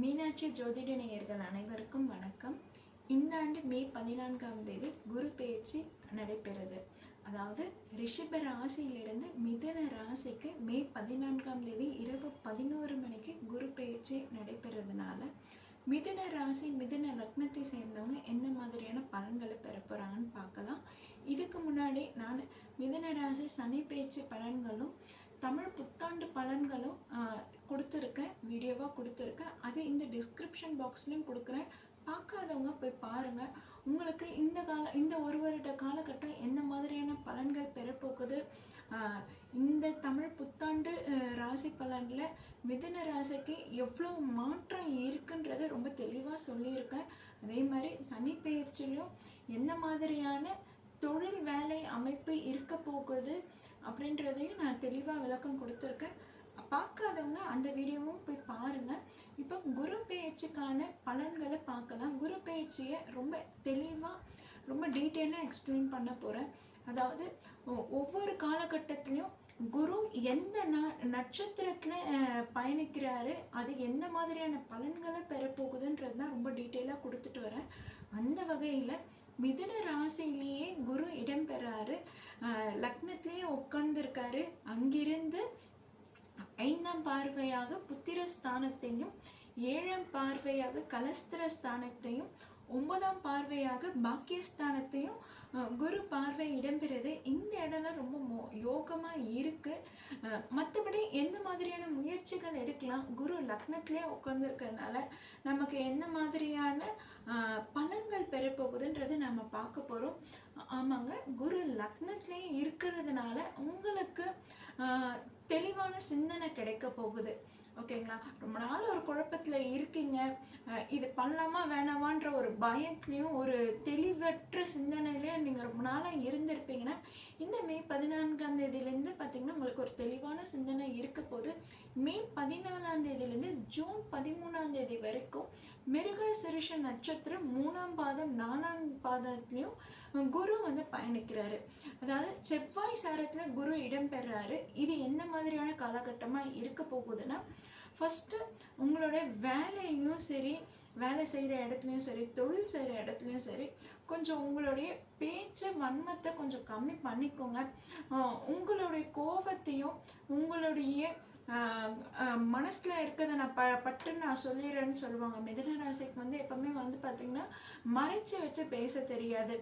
மீனாட்சி ஜோதிட நேயர்கள் அனைவருக்கும் வணக்கம். இந்த ஆண்டு மே பதினான்காம் தேதி குரு பெயர்ச்சி நடைபெறுது. அதாவது ரிஷப ராசியிலிருந்து மிதன ராசிக்கு மே பதினான்காம் தேதி இரவு பதினோரு மணிக்கு குரு பெயர்ச்சி நடைபெறதுனால மிதுன ராசி மிதுன லக்னத்தை சேர்ந்தவங்க என்ன மாதிரியான பலன்களை பெற போகிறாங்கன்னு பார்க்கலாம். இதுக்கு முன்னாடி நான் மிதுன ராசி சனி பேச்சு பலன்களும் தமிழ் புத்தாண்டு பலன்களும் வீடியோவாக கொடுத்துருக்கேன் அது இந்த டிஸ்கிரிப்ஷன் பாக்ஸ்லையும் கொடுக்குறேன். பார்க்காதவங்க போய் பாருங்கள் உங்களுக்கு இந்த கால இந்த ஒரு வருட காலகட்டம் எந்த மாதிரியான பலன்கள் பெறப்போகுது? இந்த தமிழ் புத்தாண்டு ராசி பலனில் மிதுன ராசிக்கு எவ்வளோ மாற்றம் இருக்குன்றத ரொம்ப தெளிவாக சொல்லியிருக்கேன். அதே மாதிரி சனி பயிற்சியிலும் என்ன மாதிரியான தொழில் வேலை அமைப்பு இருக்க போகுது அப்படின்றதையும் நான் தெளிவாக விளக்கம் கொடுத்துருக்கேன். பார்க்காதவங்க அந்த வீடியோவும் போய் பாருங்கள் இப்போ குரு பெயர்ச்சிக்கான பலன்களை பார்க்கலாம். குரு பெயர்ச்சியை ரொம்ப தெளிவாக ரொம்ப டீட்டெயிலாக எக்ஸ்பிளைன் பண்ண போகிறேன் அதாவது ஒ- ஒவ்வொரு காலகட்டத்திலையும் குரு எந்த ந நட்சத்திரத்தில் பயணிக்கிறாரு அது எந்த மாதிரியான பலன்களை பெறப்போகுதுன்றது தான் ரொம்ப டீட்டெயிலாக கொடுத்துட்டு வரேன். அந்த வகையில் மிதுன ராசிலேயே குரு இடம்பெறாரு. லக்னத்திலேயே உட்கார்ந்துருக்காரு. அங்கிருந்து ஐந்தாம் பார்வையாக புத்திர ஸ்தானத்தையும் ஏழாம் பார்வையாக கலஸ்திர ஸ்தானத்தையும் ஒன்பதாம் பார்வையாக பாக்கியஸ்தானத்தையும் குரு பார்வை இடம்பெறுது. இந்த இடம்லாம் ரொம்ப மோ யோகமாக இருக்குது மற்றபடி எந்த மாதிரியான முயற்சிகள் எடுக்கலாம்? குரு லக்னத்திலே உட்காந்துருக்கறதுனால நமக்கு எந்த மாதிரியான பலன்கள் பெறப்போகுதுன்றது நம்ம பார்க்க போகிறோம் ஆமாங்க. குரு லக்னத்திலே இருக்கிறதுனால உங்களுக்கு தெளிவான சிந்தனை கிடைக்க போகுது. ஓகேங்களா? ரொம்ப நாள் ஒரு குழப்பத்தில் இருக்கீங்க. இது பண்ணலாமா வேணாமான்ற ஒரு பயத்துலேயும் ஒரு தெளிவற்ற சிந்தனையிலையும் நீங்கள் ரொம்ப நாளாக இருந்திருப்பீங்கன்னா இந்த மே பதினான்காம் தேதியிலேருந்து பார்த்தீங்கன்னா உங்களுக்கு ஒரு தெளிவான சிந்தனை இருக்க போது மே பதினாலாம் தேதியிலேருந்து ஜூன் பதிமூணாம் தேதி வரைக்கும் மிருக சிறுஷ நட்சத்திரம் மூணாம் பாதம் நாலாம் பாதத்துலேயும் குரு வந்து பயணிக்கிறாரு. அதாவது செவ்வாய் சாரத்தில் குரு இடம்பெறாரு. இது என்ன மாதிரியான காலகட்டமாக இருக்க போகுதுன்னா ஃபஸ்ட்டு உங்களோட வேலையும் சரி வேலை செய்கிற இடத்துலையும் சரி தொழில் செய்கிற இடத்துலையும் சரி கொஞ்சம் உங்களுடைய பேச்சு வன்மத்தை கொஞ்சம் கம்மி பண்ணிக்கோங்க. உங்களுடைய கோபத்தையும் உங்களுடைய மனசில் இருக்கிறத நான் ப பட்டுன்னு நான் சொல்லிடுறேன்னு சொல்லுவாங்க. மிதுன ராசிக்கு வந்து எப்போவுமே வந்து பார்த்திங்கன்னா மறைச்சு வச்சு பேச தெரியாது.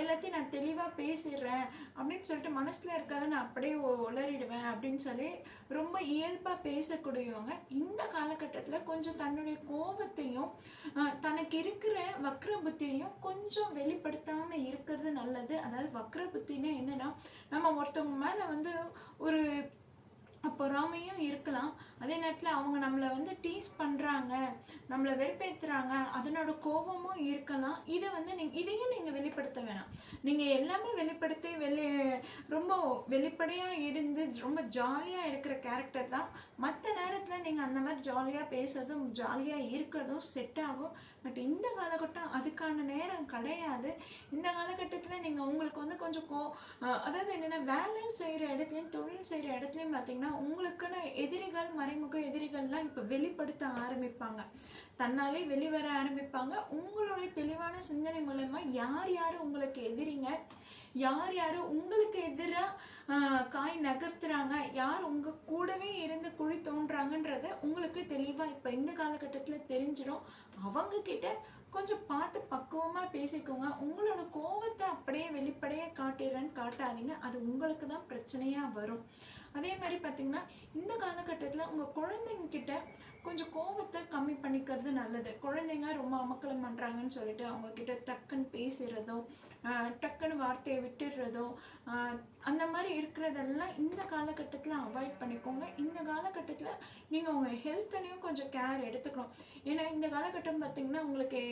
எல்லாத்தையும் நான் தெளிவாக பேசிடுறேன் அப்படின்னு சொல்லிட்டு மனசில் இருக்கிறத நான் அப்படியே உளறிடுவேன் அப்படின்னு சொல்லி ரொம்ப இயல்பாக பேசக்கூடியவங்க இந்த காலகட்டத்தில் கொஞ்சம் தன்னுடைய கோபத்தையும் தனக்கு இருக்கிற வக்ர புத்தியையும் கொஞ்சம் வெளிப்படுத்தாமல் இருக்கிறது நல்லது. அதாவது வக்ர புத்தின்னா என்னென்னா நம்ம ஒருத்தவங்க மேலே வந்து ஒரு பொறாமையும் இருக்கலாம். அதே நேரத்தில் அவங்க நம்மளை வந்து டீஸ் பண்ணுறாங்க நம்மளை வெறுப்பேற்றுறாங்க அதனோட கோபமும் இருக்கலாம். இதை வந்து நீங்கள் இதையும் நீங்கள் வெளிப்படுத்த வேணாம். நீங்கள் எல்லாமே வெளிப்படுத்தி வெளி ரொம்ப வெளிப்படையாக இருந்து ரொம்ப ஜாலியாக இருக்கிற கேரக்டர் தான். மற்ற நேரத்தில் நீங்கள் அந்த மாதிரி ஜாலியாக பேசுறதும் ஜாலியாக இருக்கிறதும் செட் ஆகும். பட் இந்த காலகட்டம் அதுக்கான நேரம் கிடையாது. இந்த காலகட்டத்தில் நீங்கள் உங்களுக்கு வந்து கொஞ்சம் கோ அதாவது என்னென்னா வேலை செய்கிற இடத்துலையும் தொழில் செய்கிற இடத்துலையும் பார்த்தீங்கன்னா உங்களுக்குன்னு எதிரிகள் மறைமுக எதிரிகள்லாம் இப்போ வெளிப்படுத்த ஆரம்பிப்பாங்க. தன்னாலே வெளிவர ஆரம்பிப்பாங்க. உங்களுடைய தெளிவான சிந்தனை மூலமா யார் யார் உங்களுக்கு எதிரிங்க? யார் யார் உங்களுக்கு எதிராக காய் நகர்த்துறாங்க? யார் உங்கள் கூடவே இருந்து குழி தோன்றாங்கன்றத உங்களுக்கு தெளிவாக இப்போ இந்த காலகட்டத்தில் தெரிஞ்சிடும் அவங்க கிட்ட கொஞ்சம் பார்த்து பக்குவமாக பேசிக்கோங்க. உங்களோட கோவத்தை அப்படியே வெளிப்படையாக காட்டிடுறேன்னு காட்டாதீங்க. அது உங்களுக்கு தான் பிரச்சனையாக வரும். அதே மாதிரி பார்த்தீங்கன்னா இந்த காலகட்டத்தில் உங்கள் குழந்தைங்க கிட்ட கொஞ்சம் கோவத்தை கம்மி பண்ணிக்கிறது நல்லது. குழந்தைங்க ரொம்ப அமக்கலம் பண்ணுறாங்கன்னு சொல்லிட்டு அவங்க கிட்ட டக்குன்னு பேசுகிறதோ டக்குன்னு வார்த்தையை விட்டுடுறதோ அந்த மாதிரி இருக்கிறதெல்லாம் இந்த காலகட்டத்தில் அவாய்ட் பண்ணிக்கோங்க. இந்த காலகட்டத்தில் நீங்கள் உங்கள் ஹெல்த்தனையும் கொஞ்சம் கேர் எடுத்துக்கணும். ஏன்னா இந்த காலகட்டம் பார்த்திங்கன்னா உங்களுக்கு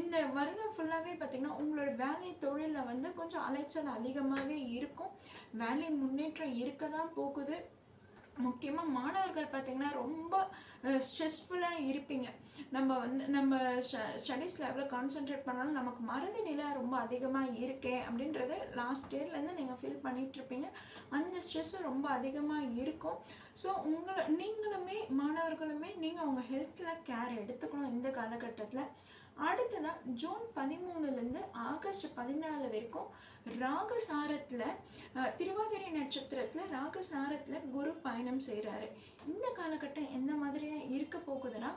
இந்த வருடம் ஃபுல்லாகவே பார்த்திங்கன்னா உங்களோட வேலை தொழிலில் வந்து கொஞ்சம் அலைச்சல் அதிகமாகவே இருக்கும். வேலை முன்னேற்றம் இருக்க தான் போகும் போகுது. முக்கியமாக மாணவர்கள் பார்த்திங்கன்னா ரொம்ப ஸ்ட்ரெஸ்ஃபுல்லாக இருப்பீங்க. நம்ம வந்து நம்ம ஸ்டடீஸ் லெவலில் கான்சென்ட்ரேட் பண்ணாலும் நமக்கு மறதி நிலை ரொம்ப அதிகமாக இருக்கே அப்படின்றது லாஸ்ட் இயர்லேருந்து நீங்கள் ஃபீல் பண்ணிகிட்ருப்பீங்க அந்த ஸ்ட்ரெஸ்ஸு ரொம்ப அதிகமாக இருக்கும். ஸோ உங்களை நீங்களுமே மாணவர்களுமே நீங்கள் உங்கள் ஹெல்த்தில் கேர் எடுத்துக்கணும் இந்த காலகட்டத்தில். அடுத்ததான் ஜூன் பதிமூணுலேருந்து ஆகஸ்ட் பதினாலு வரைக்கும் ராகசாரத்தில் திருவாதிரை நட்சத்திரத்தில் ராகசாரத்தில் குரு பயணம் செய்கிறாரு இந்த காலகட்டம் எந்த மாதிரியாக இருக்க போகுதுன்னா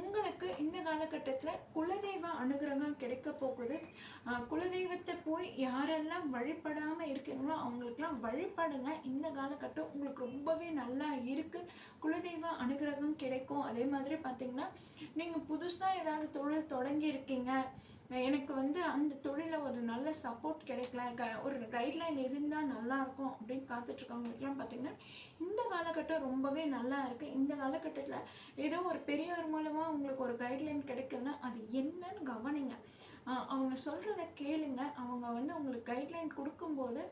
உங்களுக்கு இந்த காலகட்டத்தில் குலதெய்வ அனுகிரகம் கிடைக்க போகுது. குலதெய்வத்தை போய் யாரெல்லாம் வழிபடாமல் இருக்கீங்களோ அவங்களுக்கெல்லாம் வழிபடுங்க. இந்த காலகட்டம் உங்களுக்கு ரொம்பவே நல்லா இருக்குது குலதெய்வ அனுகிரகம் கிடைக்கும். அதே மாதிரி பார்த்தீங்கன்னா நீங்கள் புதுசாக ஏதாவது தொழில் தொடங்கியிருக்கீங்க. எனக்கு வந்து அந்த தொழிலில் ஒரு நல்ல சப்போர்ட் கிடைக்கல. க ஒரு கைட்லைன் இருந்தால் நல்லாயிருக்கும் அப்படின்னு காத்துட்ருக்கவங்களுக்குலாம் பார்த்திங்கன்னா இந்த காலகட்டம் ரொம்பவே நல்லா இருக்குது இந்த காலகட்டத்தில் ஏதோ ஒரு பெரியவர் மூலமாக உங்களுக்கு ஒரு கைட்லைன் கிடைக்குதுன்னா அது என்னன்னு கவனிங்க. அவங்க சொல்கிறத கேளுங்க. அவங்க வந்து உங்களுக்கு கைட்லைன் கொடுக்கும்போது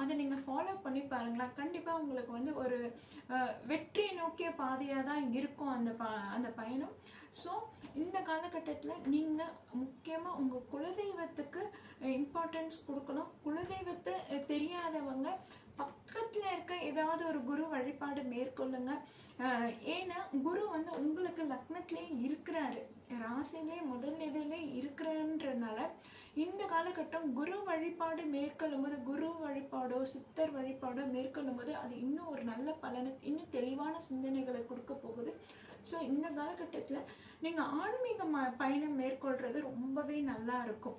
அதை நீங்கள் ஃபாலோ பண்ணி பாருங்களேன் கண்டிப்பாக உங்களுக்கு வந்து ஒரு வெற்றி நோக்கிய பாதையாக தான் இருக்கும் அந்த ப அந்த பயணம். ஸோ இந்த காலகட்டத்தில் நீங்கள் முக்கியமாக உங்கள் குலதெய்வத்துக்கு இம்பார்ட்டன்ஸ் கொடுக்கணும். குலதெய்வத்தை தெரியாதவங்க பக்கத்தில் இருக்க ஏதாவது ஒரு குரு வழிபாடு மேற்கொள்ளுங்க. ஏன்னா குரு வந்து உங்களுக்கு லக்னத்திலே இருக்கிறாரு. ராசிலே முதல் இதிலே இருக்கிறன்றனால இந்த காலகட்டம் குரு வழிபாடு மேற்கொள்ளும் போது குரு வழிபாடோ சித்தர் வழிபாடோ மேற்கொள்ளும் போது அது இன்னும் ஒரு நல்ல பலனை இன்னும் தெளிவான சிந்தனைகளை கொடுக்க போகுது. ஸோ இந்த காலகட்டத்தில் நீங்கள் ஆன்மீக ம பயணம் மேற்கொள்கிறது ரொம்பவே நல்லா இருக்கும்.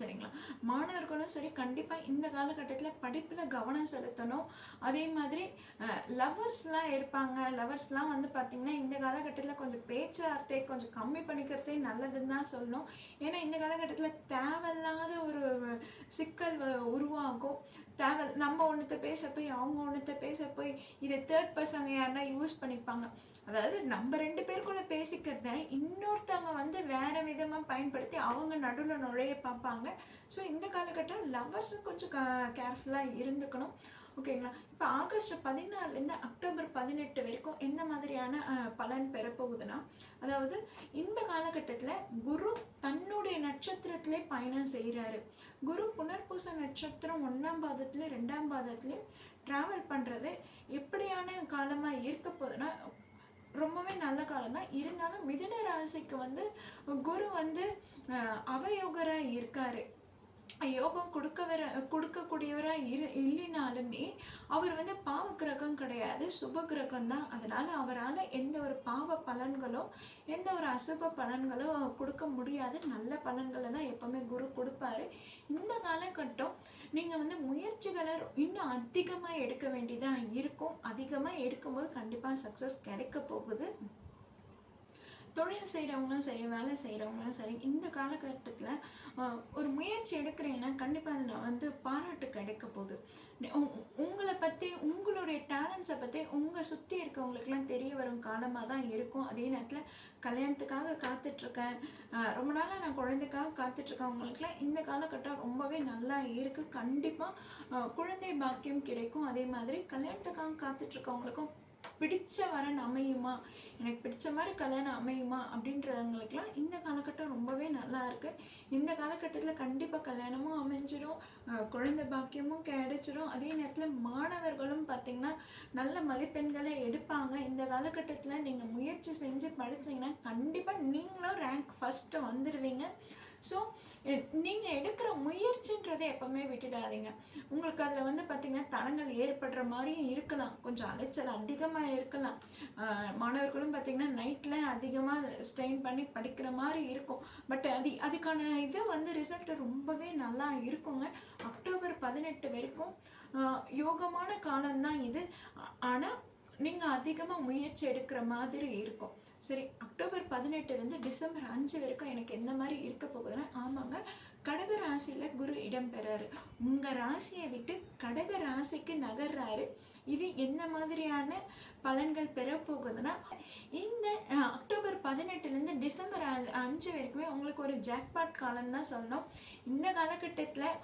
சரிங்களா? மாணவர்களும் சரி கண்டிப்பாக இந்த காலகட்டத்தில் படிப்பில் கவனம் செலுத்தணும். அதே மாதிரி லவர்ஸ்லாம் இருப்பாங்க. லவர்ஸ்லாம் வந்து பார்த்திங்கன்னா இந்த காலகட்டத்தில் கொஞ்சம் பேச்சுவார்த்தை கொஞ்சம் கம்மி பண்ணிக்கிறதே நல்லதுன்னு தான் சொல்லணும். ஏன்னா இந்த காலகட்டத்தில் தேவையில்லாத ஒரு சிக்கல் உருவாகும். தேவை நம்ம ஒன்றுத்த பேச போய் அவங்க ஒன்றுத்த பேச போய் இதை தேர்ட் பர்சன் யாருன்னா யூஸ் பண்ணிப்பாங்க. அதாவது நம்ம ரெண்டு பேருக்குள்ள பேசிக்கிறத இன்னொருத்தவங்க வந்து வேற விதமாக பயன்படுத்தி அவங்க நடுவில் நுழைய பார்ப்பாங்க. ஸோ இந்த காலகட்டம் லவ்வர்ஸும் கொஞ்சம் கேர்ஃபுல்லாக இருந்துக்கணும். ஓகேங்களா இப்போ ஆகஸ்ட் பதினாலுலேருந்து அக்டோபர் பதினெட்டு வரைக்கும் எந்த மாதிரியான பலன் பெறப்போகுதுன்னா அதாவது இந்த காலகட்டத்தில் குரு தன்னுடைய நட்சத்திரத்திலே பயணம் செய்கிறாரு குரு புனர்பூச நட்சத்திரம் ஒன்றாம் பாதத்துலேயும் ரெண்டாம் பாதத்துலேயும் ட்ராவல் பண்ணுறது எப்படியான காலமாக இருக்க போகுதுன்னா ரொம்பவே நல்ல காலம் தான். இருந்தாலும் மிதுன ராசிக்கு வந்து குரு வந்து அவயோகராக இருக்காரு. யோகம் கொடுக்கவர கொடுக்கக்கூடியவராக இரு இல்லைனாலுமே அவர் வந்து பாவ கிரகம் கிடையாது சுப கிரகம் தான். அதனால் அவரால் எந்த ஒரு பாவ பலன்களோ எந்த ஒரு அசுப பலன்களோ கொடுக்க முடியாது. நல்ல பலன்களை தான் எப்போவுமே குரு கொடுப்பாரு. இந்த காலகட்டம் நீங்கள் வந்து முயற்சிகளை இன்னும் அதிகமாக எடுக்க வேண்டியதாக இருக்கும். அதிகமாக எடுக்கும்போது கண்டிப்பாக சக்ஸஸ் கிடைக்க போகுது. தொழில் செய்கிறவங்களும் சரி வேலை செய்கிறவங்களும் சரி இந்த காலகட்டத்தில் ஒரு முயற்சி எடுக்கிறீங்கன்னா கண்டிப்பாக அதில் வந்து பாராட்டு கிடைக்க போகுது. உங்களை பற்றி உங்களுடைய டேலண்ட்ஸை பற்றி உங்கள் சுற்றி இருக்கவங்களுக்குலாம் தெரிய வரும் காலமாக தான் இருக்கும். அதே நேரத்தில் கல்யாணத்துக்காக காத்துட்ருக்கேன். ரொம்ப நாளாக நான் குழந்தைக்காக காத்துட்ருக்கவங்களுக்குலாம் இந்த காலகட்டம் ரொம்பவே நல்லா இருக்குது கண்டிப்பாக குழந்தை பாக்கியம் கிடைக்கும். அதே மாதிரி கல்யாணத்துக்காக காத்துட்ருக்கவங்களுக்கும் பிடிச்ச வரன் அமையுமா? எனக்கு பிடிச்ச மாதிரி கல்யாணம் அமையுமா? அப்படின்றவங்களுக்குலாம் இந்த காலகட்டம் ரொம்பவே நல்லா இருக்குது இந்த காலகட்டத்தில் கண்டிப்பாக கல்யாணமும் அமைஞ்சிடும் குழந்தை பாக்கியமும் கிடைச்சிரும். அதே நேரத்தில் மாணவர்களும் பார்த்திங்கன்னா நல்ல மதிப்பெண்களை எடுப்பாங்க. இந்த காலகட்டத்தில் நீங்கள் முயற்சி செஞ்சு படித்தீங்கன்னா கண்டிப்பாக நீங்களும் ரேங்க் ஃபஸ்ட்டு வந்துடுவீங்க ஸோ நீங்கள் எடுக்கிற முயற்சின்றதை எப்போவுமே விட்டுடாதீங்க. உங்களுக்கு அதில் வந்து பார்த்திங்கன்னா தடங்கள் ஏற்படுற மாதிரியும் இருக்கலாம். கொஞ்சம் அலைச்சல் அதிகமாக இருக்கலாம். மாணவர்களும் பார்த்திங்கன்னா நைட்டில் அதிகமாக ஸ்ட்ரெயின் பண்ணி படிக்கிற மாதிரி இருக்கும். பட் அது அதுக்கான இது வந்து ரிசல்ட் ரொம்பவே நல்லா இருக்குங்க. அக்டோபர் பதினெட்டு வரைக்கும் யோகமான காலம்தான் இது. ஆனால் நீங்கள் அதிகமாக முயற்சி எடுக்கிற மாதிரி இருக்கும். சரி அக்டோபர் பதினெட்டுலேருந்து டிசம்பர் அஞ்சு வரைக்கும் எனக்கு எந்த மாதிரி இருக்க போகுதுன்னா ஆமாங்க கடக ராசியில குரு இடம் பெறாரு. உங்க ராசியை விட்டு கடக ராசிக்கு நகர்றாரு. இது என்ன மாதிரியான பலன்கள் பெற போகுதுன்னா இந்த அக்டோபர் பதினெட்டுலேருந்து டிசம்பர் அஞ்சு வரைக்குமே உங்களுக்கு ஒரு ஜாக்பாட் காலம் தான் சொன்னோம் இந்த காலகட்டத்தில்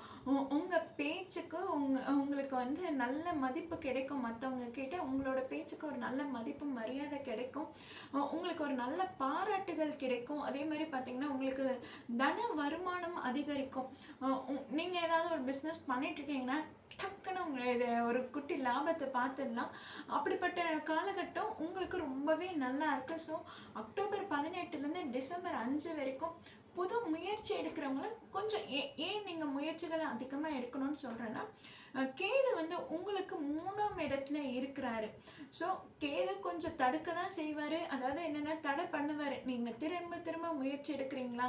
உங்கள் பேச்சுக்கு உங்க உங்களுக்கு வந்து நல்ல மதிப்பு கிடைக்கும். மற்றவங்க கிட்ட உங்களோட பேச்சுக்கு ஒரு நல்ல மதிப்பு மரியாதை கிடைக்கும். உங்களுக்கு ஒரு நல்ல பாராட்டுகள் கிடைக்கும். அதே மாதிரி பார்த்தீங்கன்னா உங்களுக்கு தன வருமானம் அதிகரிக்கும். நீங்கள் உ- ஏதாவது ஒரு பிஸ்னஸ் பண்ணிட்டுருக்கீங்கன்னா டக்குன்னு உங்களுக்கு ஒரு குட்டி லாபத்தை பார்த்துடலாம் அப்படிப்பட்ட காலகட்டம் உங்களுக்கு ரொம்பவே நல்லா இருக்குது ஸோ அக்டோபர் பதினெட்டுலேருந்து டிசம்பர் அஞ்சு வரைக்கும் புது முயற்சி எடுக்கிறவங்களும் கொஞ்சம் ஏ ஏன் நீங்கள் முயற்சிகளை அதிகமாக எடுக்கணும்னு சொல்கிறேன்னா கேது வந்து உங்களுக்கு மூணாம் இடத்துல இருக்கிறாரு. ஸோ கேது கொஞ்சம் தடுக்க தான் செய்வார். அதாவது என்னென்னா தடை பண்ணுவார். நீங்கள் திரும்ப திரும்ப முயற்சி எடுக்கிறீங்களா?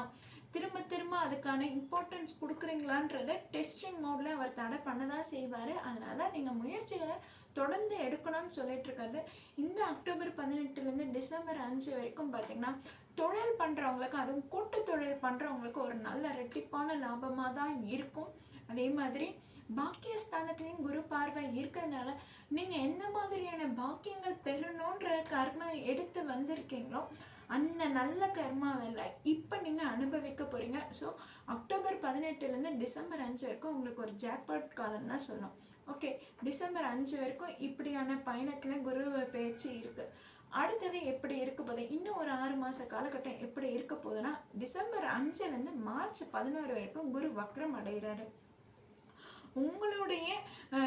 திரும்ப திரும்ப அதுக்கான இம்பார்ட்டன்ஸ் கொடுக்குறீங்களான்றத டெஸ்டிங் மோடில் அவர் தடை பண்ண தான் செய்வார். அதனால் நீங்கள் முயற்சிகளை தொடர்ந்து எடுக்கணும்னு சொல்லிட்டு இருக்காரு. இந்த அக்டோபர் பதினெட்டுலேருந்து டிசம்பர் அஞ்சு வரைக்கும் பார்த்தீங்கன்னா தொழில் பண்ணுறவங்களுக்கு அதுவும் கூட்டு தொழில் பண்ணுறவங்களுக்கு ஒரு நல்ல ரெட்டிப்பான லாபமாக தான் இருக்கும். அதே மாதிரி பாக்கியஸ்தானத்துலேயும் குரு பார்வை இருக்கிறதுனால நீங்கள் எந்த மாதிரியான பாக்கியங்கள் பெறணுன்ற கர்ம எடுத்து வந்திருக்கீங்களோ அந்த நல்ல கர்மாவில் இப்போ நீங்கள் அனுபவிக்க போகிறீங்க ஸோ அக்டோபர் பதினெட்டுலேருந்து டிசம்பர் அஞ்சு வரைக்கும் உங்களுக்கு ஒரு ஜாக்பாட் காலம் தான் சொல்லணும். ஓகே டிசம்பர் அஞ்சு வரைக்கும் இப்படியான பயணத்தில் குரு பேச்சு இருக்குது அடுத்தது எப்படி இருக்க போகுது? இன்னும் ஒரு ஆறு மாத காலகட்டம் எப்படி இருக்க போகுதுன்னா டிசம்பர் அஞ்சுலேருந்து மார்ச் பதினோரு வரைக்கும் குரு வக்ரம் அடைகிறாரு. உங்களுடைய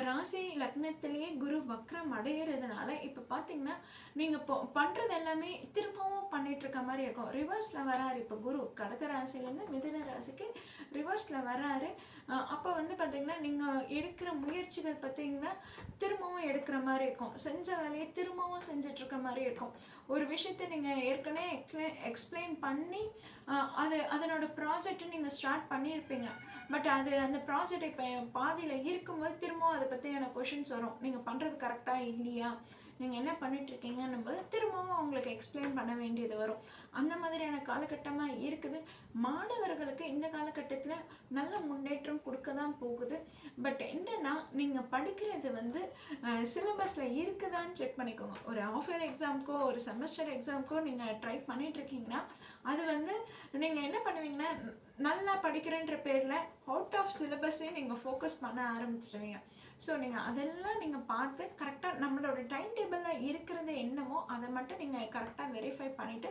ராசி லக்னத்திலேயே குரு வக்ரம் அடைகிறதுனால இப்போ பார்த்தீங்கன்னா நீங்கள் இப்போ பண்ணுறது எல்லாமே திரும்பவும் பண்ணிட்டு இருக்க மாதிரி இருக்கும். ரிவர்ஸில் வராரு இப்போ குரு. கடக ராசிலேருந்து மிதுன ராசிக்கு ரிவர்ஸில் வராரு. அப்போ வந்து பார்த்தீங்கன்னா நீங்கள் எடுக்கிற முயற்சிகள் பார்த்தீங்கன்னா திரும்பவும் எடுக்கிற மாதிரி இருக்கும். செஞ்ச வேலையை திரும்பவும் செஞ்சிட்ருக்க மாதிரி இருக்கும். ஒரு விஷயத்தை நீங்கள் ஏற்கனவே எக்ஸ்பிளை எக்ஸ்பிளைன் பண்ணி அது அதனோட ப்ராஜெக்ட்டை நீங்கள் ஸ்டார்ட் பண்ணியிருப்பீங்க பட் அது அந்த ப்ராஜெக்ட் இப்போ பாதியில் இருக்கும்போது திரும்பவும் அதை பற்றியான கொஷின்ஸ் வரும். நீங்கள் பண்ணுறது கரெக்டாக இல்லையா? நீங்கள் என்ன பண்ணிட்டுருக்கீங்கன்னும் போது திரும்பவும் அவங்களுக்கு எக்ஸ்பிளைன் பண்ண வேண்டியது வரும். அந்த மாதிரியான காலகட்டமாக இருக்குது. மாணவர்களுக்கு இந்த காலகட்டத்தில் நல்ல முன்னேற்றம் கொடுக்க தான் போகுது. பட் என்னென்னா நீங்கள் படிக்கிறது வந்து சிலபஸில் இருக்குதான்னு செக் பண்ணிக்கோங்க. ஒரு ஆஃப் இயர் எக்ஸாம்க்கோ ஒரு செமஸ்டர் எக்ஸாம்க்கோ நீங்கள் ட்ரை பண்ணிகிட்ருக்கீங்கன்னா அது வந்து நீங்கள் என்ன பண்ணுவீங்கன்னா நல்லா படிக்கிறேன்ற பேரில் அவுட் ஆஃப் சிலபஸே நீங்கள் ஃபோக்கஸ் பண்ண ஆரம்பிச்சிடுவீங்க. ஸோ நீங்கள் அதெல்லாம் நீங்கள் பார்த்து கரெக்டாக நம்மளோட டைம் டேபிளில் இருக்கிறது என்னமோ அதை மட்டும் நீங்கள் கரெக்டாக வெரிஃபை பண்ணிவிட்டு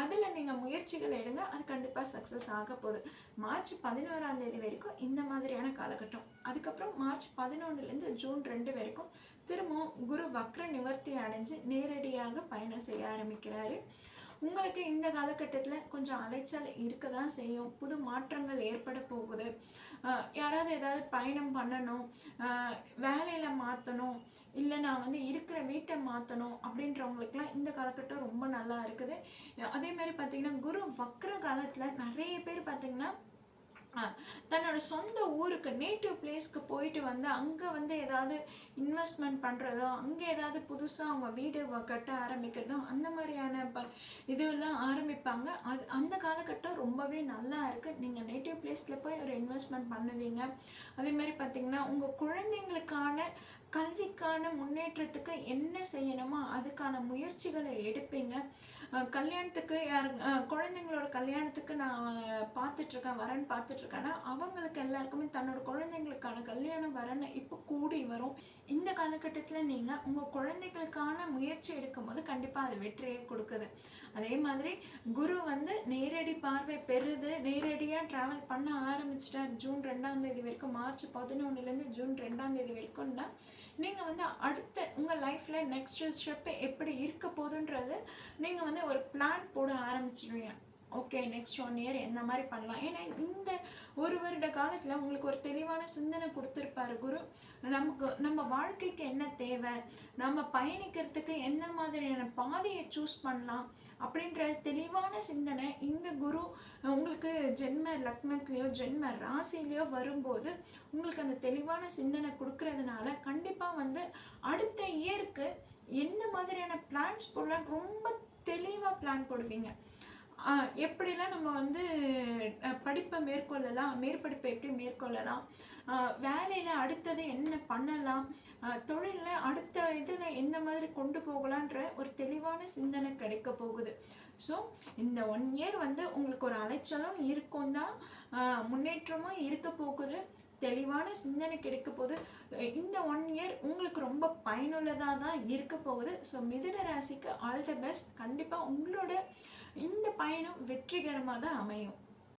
அதில் நீங்கள் முயற்சிகள் எடுங்க அது கண்டிப்பாக சக்ஸஸ் ஆக போகுது. மார்ச் பதினோராம் தேதி வரைக்கும் இந்த மாதிரியான காலகட்டம். அதுக்கப்புறம் மார்ச் பதினொன்றுலேருந்து ஜூன் ரெண்டு வரைக்கும் திரும்பவும் குரு வக்ர நிவர்த்தி அடைஞ்சு நேரடியாக பயணம் செய்ய ஆரம்பிக்கிறாரு. உங்களுக்கு இந்த காலகட்டத்தில் கொஞ்சம் அலைச்சல் இருக்க தான் செய்யும். புது மாற்றங்கள் ஏற்பட போகுது. யாராவது ஏதாவது பயணம் பண்ணணும் வேலையில் மாற்றணும் இல்லை நான் வந்து இருக்கிற வீட்டை மாற்றணும் அப்படின்றவங்களுக்குலாம் இந்த காலகட்டம் ரொம்ப நல்லா இருக்குது. அதே மாதிரி பார்த்தீங்கன்னா குரு வக்ர காலத்தில் நிறைய பேர் பார்த்தீங்கன்னா தன்னோட சொந்த ஊருக்கு நேட்டிவ் பிளேஸ்க்கு போயிட்டு வந்து அங்கே வந்து ஏதாவது இன்வெஸ்ட்மெண்ட் பண்ணுறதோ அங்கே ஏதாவது புதுசாக அவங்க வீடு கட்ட ஆரம்பிக்கிறதோ அந்த மாதிரியான ப இதுவெல்லாம் ஆரம்பிப்பாங்க. அது அந்த காலகட்டம் ரொம்பவே நல்லா இருக்குது நீங்கள் நேட்டிவ் பிளேஸில் போய் ஒரு இன்வெஸ்ட்மெண்ட் பண்ணுவீங்க. அதேமாதிரி பார்த்திங்கன்னா உங்கள் குழந்தைங்களுக்கான கல்விக்கான முன்னேற்றத்துக்கு என்ன செய்யணுமோ அதுக்கான முயற்சிகளை எடுப்பீங்க. கல்யாணத்துக்கு யார் குழந்தைங்களோட கல்யாணத்துக்கு நான் பார்த்துட்ருக்கேன் வரேன் வரன் அவங்களுக்கு எல்லாருக்குமே தன்னோட குழந்தைங்களுக்கான கல்யாணம் வரன் இப்போ கூடி வரும். இந்த காலகட்டத்தில் நீங்கள் உங்கள் குழந்தைகளுக்கான முயற்சி எடுக்கும்போது கண்டிப்பாக அது வெற்றியை கொடுக்குது. அதே மாதிரி குரு வந்து நேரடி பார்வை பெறுது. நேரடியாக ட்ராவல் பண்ண ஆரம்பிச்சிட்டார். ஜூன் ரெண்டாம் தேதி வரைக்கும் மார்ச் பதினொன்றுலேருந்து ஜூன் ரெண்டாம் தேதி வரைக்கும்னா நீங்கள் வந்து அடுத்த உங்கள் லைஃப்பில் நெக்ஸ்ட் ஸ்டெப்பு எப்படி இருக்க போகுதுன்றது நீங்கள் வந்து ஒரு பிளான் போட ஆரம்பிச்சிடுவீங்க. ஓகே நெக்ஸ்ட் ஒன் இயர் எந்த மாதிரி பண்ணலாம்? ஏன்னா இந்த ஒரு வருட காலத்தில் உங்களுக்கு ஒரு தெளிவான சிந்தனை கொடுத்துருப்பாரு குரு. நமக்கு நம்ம வாழ்க்கைக்கு என்ன தேவை? நம்ம பயணிக்கிறதுக்கு என்ன மாதிரியான பாதையை சூஸ் பண்ணலாம்? அப்படின்ற தெளிவான சிந்தனை இந்த குரு உங்களுக்கு ஜென்ம லக்னத்துலேயோ ஜென்ம ராசிலேயோ வரும்போது உங்களுக்கு அந்த தெளிவான சிந்தனை கொடுக்கறதுனால கண்டிப்பாக வந்து அடுத்த இயருக்கு என்ன மாதிரியான பிளான்ஸ் போடலாம்? ரொம்ப தெளிவாக பிளான் போடுவீங்க. எப்படிலாம் நம்ம வந்து படிப்பை மேற்கொள்ளலாம் மேற்படிப்பை எப்படி மேற்கொள்ளலாம் வேலையில் அடுத்தது என்ன பண்ணலாம் தொழிலில் அடுத்த இதில் எந்த மாதிரி கொண்டு போகலான்ற ஒரு தெளிவான சிந்தனை கிடைக்க போகுது. ஸோ இந்த ஒன் இயர் வந்து உங்களுக்கு ஒரு அலைச்சலும் இருக்கும் தான் முன்னேற்றமும் இருக்க போகுது. தெளிவான சிந்தனை கிடைக்க போது இந்த ஒன் இயர் உங்களுக்கு ரொம்ப பயனுள்ளதாக தான் இருக்க போகுது. ஸோ மிதுன ராசிக்கு ஆல் த பெஸ்ட் கண்டிப்பாக உங்களோட இந்த பயணம் வெற்றிகரமாக தான் அமையும்.